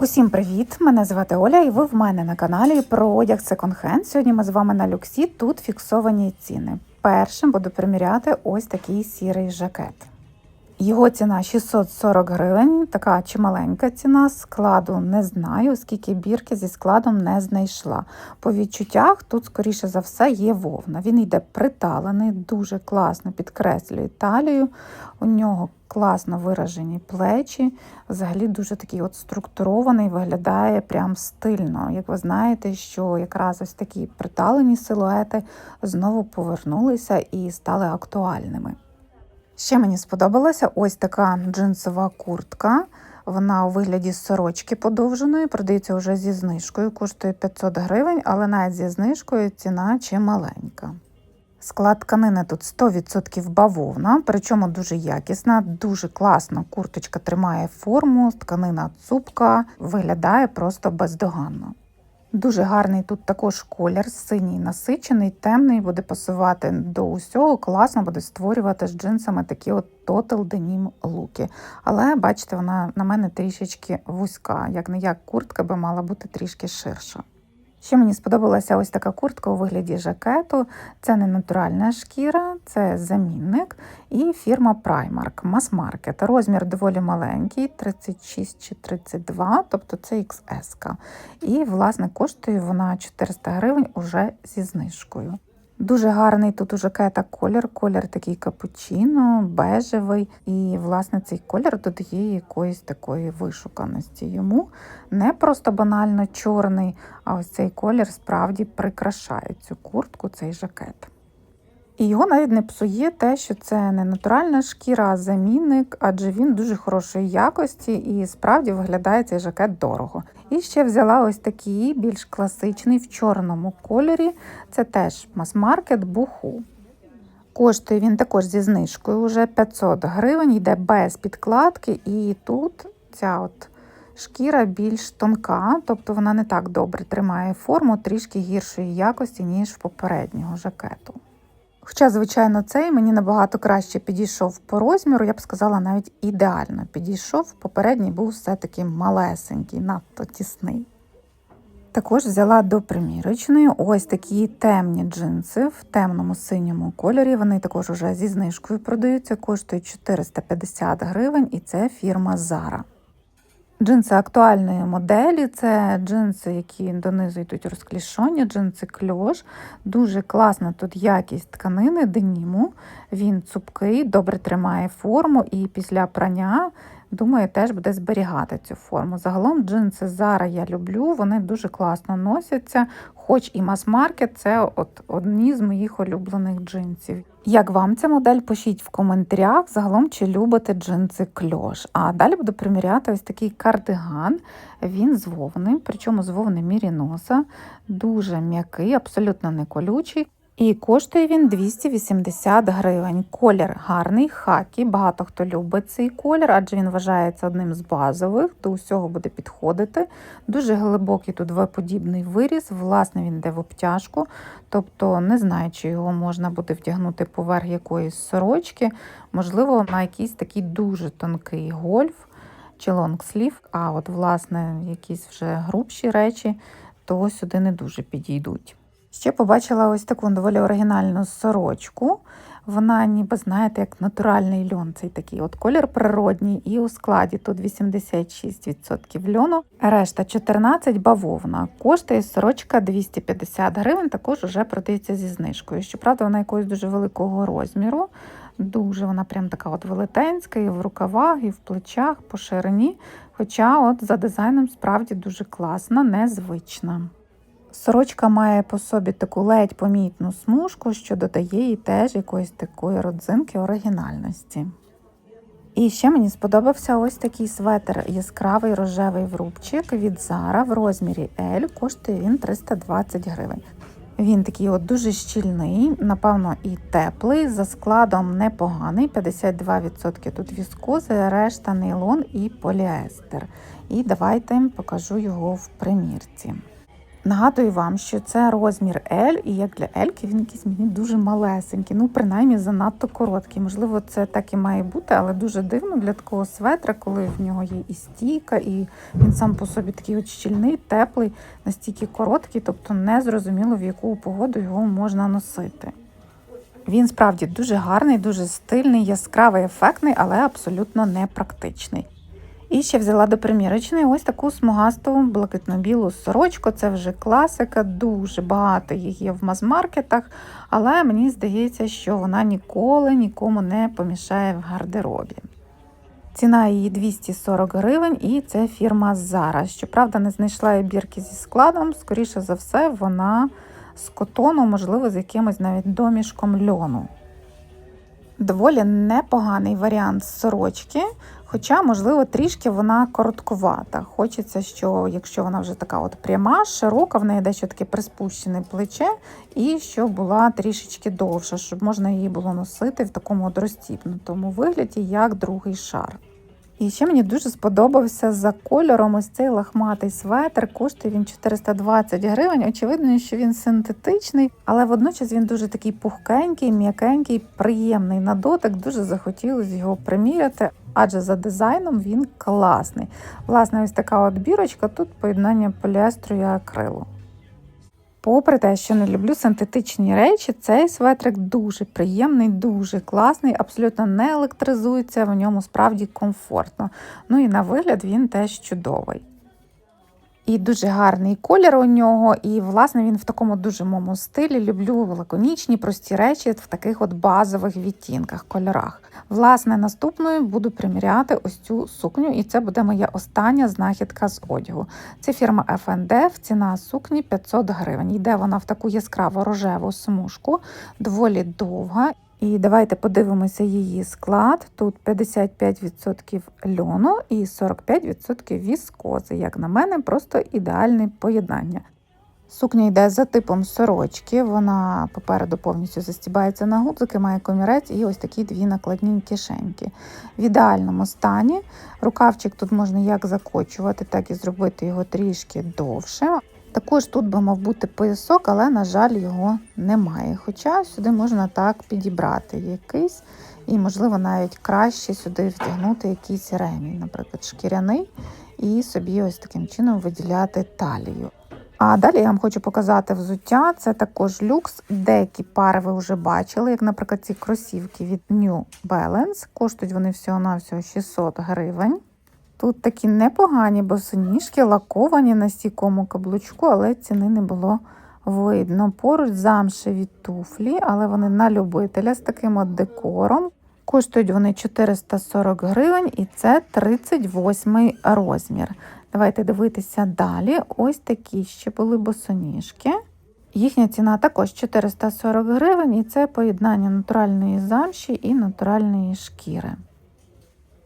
Усім привіт! Мене звати Оля, і ви в мене на каналі про одяг секонд-хенд. Сьогодні ми з вами на люксі. Тут фіксовані ціни. Першим буду приміряти ось такий сірий жакет. Його ціна 640 гривень, така чималенька ціна. Складу не знаю, оскільки бірки зі складом не знайшла. По відчуттях тут, скоріше за все, є вовна. Він йде приталений, дуже класно підкреслює талію. У нього класно виражені плечі. Взагалі дуже такий от структурований, виглядає прям стильно. Як ви знаєте, що якраз ось такі приталені силуети знову повернулися і стали актуальними. Ще мені сподобалася ось така джинсова куртка. Вона у вигляді сорочки подовженої, продається вже зі знижкою, коштує 500 гривень, але навіть зі знижкою ціна чималенька. Склад тканини тут 100% бавовна, причому дуже якісна, дуже класно. Курточка тримає форму, тканина цупка, виглядає просто бездоганно. Дуже гарний тут також колір, синій насичений, темний, буде пасувати до усього, класно буде створювати з джинсами такі от Total Denim луки. Але бачите, вона на мене трішечки вузька, як не як куртка би мала бути трішки ширша. Ще мені сподобалася ось така куртка у вигляді жакету. Це не натуральна шкіра, це замінник і фірма Primark, мас-маркет. Розмір доволі маленький, 36 чи 32, тобто це XS. І, власне, коштує вона 400 гривень уже зі знижкою. Дуже гарний тут у жакета колір, колір такий капучино, бежевий. І, власне, цей колір додає якоїсь такої вишуканості. Йому не просто банально чорний, а ось цей колір справді прикрашає цю куртку, цей жакет. І його навіть не псує те, що це не натуральна шкіра, а замінник, адже він дуже хорошої якості і справді виглядає цей жакет дорого. І ще взяла ось такий більш класичний в чорному кольорі. Це теж мас-маркет буху. Коштує він також зі знижкою вже 500 гривень, йде без підкладки, і тут ця от шкіра більш тонка, тобто вона не так добре тримає форму, трішки гіршої якості, ніж в попереднього жакету. Хоча, звичайно, цей мені набагато краще підійшов по розміру, я б сказала, навіть ідеально підійшов. Попередній був все-таки малесенький, надто тісний. Також взяла до примірочної ось такі темні джинси в темному синьому кольорі. Вони також уже зі знижкою продаються, коштують 450 гривень, і це фірма Zara. Джинси актуальної моделі це джинси, які донизу йдуть розклішоні, джинси кльош. Дуже класна тут якість тканини, деніму. Він цупкий, добре тримає форму і після прання, думаю, теж буде зберігати цю форму. Загалом джинси Zara я люблю, вони дуже класно носяться, хоч і мас-маркет це от одні з моїх улюблених джинсів. Як вам ця модель? Пишіть в коментарях, загалом чи любите джинси кльош. А далі буду приміряти ось такий кардиган. Він з причому з вовни міріноса, дуже м'який, абсолютно не колючий. І коштує він 280 гривень. Колір гарний, хакі. Багато хто любить цей колір, адже він вважається одним з базових, до усього буде підходити. Дуже глибокий тут V-подібний виріз, власне, він йде в обтяжку, тобто не знаю, чи його можна буде вдягнути поверх якоїсь сорочки, можливо, на якийсь такий дуже тонкий гольф чи лонгслів, а от, власне, якісь вже грубші речі, то сюди не дуже підійдуть. Ще побачила ось таку доволі оригінальну сорочку. Вона, ніби, знаєте, як натуральний льон. Цей такий от колір природній, і у складі тут 86% льону, решта 14 бавовна. Коштує сорочка 250 гривень, також вже продається зі знижкою. Щоправда, вона якогось дуже великого розміру. Дуже вона прям така от велетенська, і в рукавах, і в плечах, по ширині. Хоча от за дизайном справді дуже класна, незвична. Сорочка має по собі таку ледь помітну смужку, що додає їй теж якоїсь такої родзинки оригінальності. І ще мені сподобався ось такий светр яскравий рожевий врубчик від Zara в розмірі L, коштує він 320 гривень. Він такий от дуже щільний, напевно, і теплий, за складом непоганий, 52% тут віскози, решта нейлон і поліестер. І давайте покажу його в примірці. Нагадую вам, що це розмір L, і як для Ельки він якийсь мені дуже малесенький, ну принаймні занадто короткий. Можливо, це так і має бути, але дуже дивно для такого светра, коли в нього є і стійка, і він сам по собі такий от щільний, теплий, настільки короткий, тобто не зрозуміло, в яку погоду його можна носити. Він справді дуже гарний, дуже стильний, яскравий, ефектний, але абсолютно не практичний. І ще взяла до примірочної ось таку смугасту блакитно-білу сорочку. Це вже класика, дуже багато їх є в мазмаркетах, але мені здається, що вона ніколи нікому не помішає в гардеробі. Ціна її 240 гривень, і це фірма Zara. Щоправда, не знайшла я бірки зі складом, скоріше за все, вона з котону, можливо, з якимось навіть домішком льону. Доволі непоганий варіант сорочки, хоча, можливо, трішки вона короткувата. Хочеться, що якщо вона вже така от пряма, широка, в неї дещо таке приспущене плече, і щоб була трішечки довша, щоб можна її було носити в такому от розтіпнутому вигляді, як другий шар. І ще мені дуже сподобався за кольором ось цей лахматий светр. Коштує він 420 гривень. Очевидно, що він синтетичний, але водночас він дуже такий пухкенький, м'якенький, приємний на дотик. Дуже захотілося його приміряти, адже за дизайном він класний. Власне, ось така от бірочка, тут поєднання поліестру і акрилу. Попри те, що не люблю синтетичні речі, цей светрик дуже приємний, дуже класний, абсолютно не електризується, в ньому справді комфортно. Ну і на вигляд він теж чудовий. І дуже гарний колір у нього, і, власне, він в такому дуже моєму стилі. Люблю лаконічні, прості речі в таких от базових відтінках, кольорах. Власне, наступною буду приміряти ось цю сукню, і це буде моя остання знахідка з одягу. Це фірма FND, ціна сукні 500 гривень. Йде вона в таку яскраво рожеву смужку, доволі довга. І давайте подивимося її склад. Тут 55% льону і 45% віскози. Як на мене, просто ідеальне поєднання. Сукня йде за типом сорочки, вона попереду повністю застібається на гудзики, має комірець і ось такі дві накладні кишеньки. В ідеальному стані рукавчик тут можна як закочувати, так і зробити його трішки довше. Також тут би мав бути поясок, але, на жаль, його немає. Хоча сюди можна так підібрати якийсь, і, можливо, навіть краще сюди втягнути якийсь ремінь, наприклад, шкіряний, і собі ось таким чином виділяти талію. А далі я вам хочу показати взуття. Це також люкс. Деякі пари ви вже бачили, як, наприклад, ці кросівки від New Balance. Коштують вони всього-навсього 600 гривень. Тут такі непогані босоніжки, лаковані на стійкому каблучку, але ціни не було видно. Поруч замшеві туфлі, але вони на любителя з таким от декором. Коштують вони 440 гривень і це 38 розмір. Давайте дивитися далі. Ось такі ще були босоніжки. Їхня ціна також 440 гривень, і це поєднання натуральної замші і натуральної шкіри.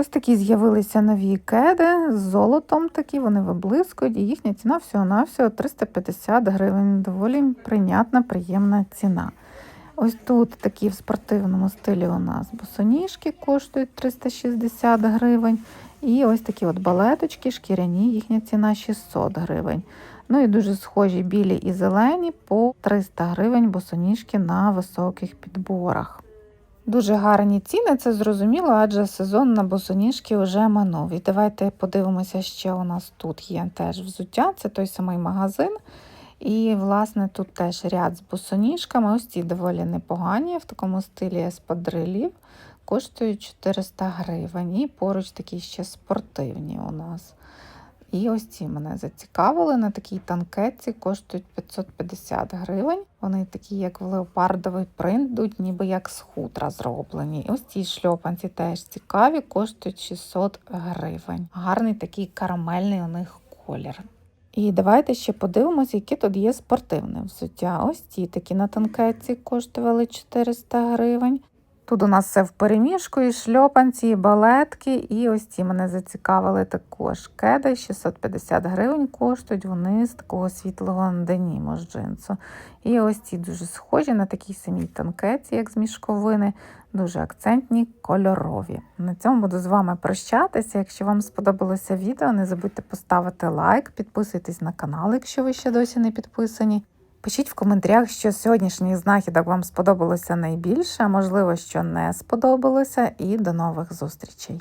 Ось такі з'явилися нові кеди з золотом, такі вони виблискують, і їхня ціна всього-навсього 350 гривень. Доволі прийнятна, приємна ціна. Ось тут такі в спортивному стилі у нас босоніжки коштують 360 гривень. І ось такі от балеточки, шкіряні, їхня ціна 600 гривень. Ну і дуже схожі білі і зелені по 300 гривень босоніжки на високих підборах. Дуже гарні ціни, це зрозуміло, адже сезон на босоніжки вже минув. І давайте подивимося, що у нас тут є теж взуття, це той самий магазин. І, власне, тут теж ряд з босоніжками. Ось ці доволі непогані, в такому стилі еспадрилів. Коштують 400 гривень. І поруч такі ще спортивні у нас. І ось ці мене зацікавили. На такій танкетці коштують 550 гривень. Вони такі, як в леопардовий принт, йдуть, ніби як з хутра зроблені. І ось ці шльопанці теж цікаві, коштують 600 гривень. Гарний такий карамельний у них колір. І давайте ще подивимося, яке тут є спортивне взуття. Ось ці такі на танкетці коштували 400 гривень. Тут у нас все в переміжку, і шльопанці, і балетки, і ось ці мене зацікавили також. Кеди 650 гривень коштують вони з такого світлого деніму з джинсу. І ось ці дуже схожі на такій самій танкеці, як з мішковини, дуже акцентні, кольорові. На цьому буду з вами прощатися. Якщо вам сподобалося відео, не забудьте поставити лайк, підписуйтесь на канал, якщо ви ще досі не підписані. Пишіть в коментарях, що з сьогоднішніх знахідок вам сподобалося найбільше, а можливо, що не сподобалося, і до нових зустрічей.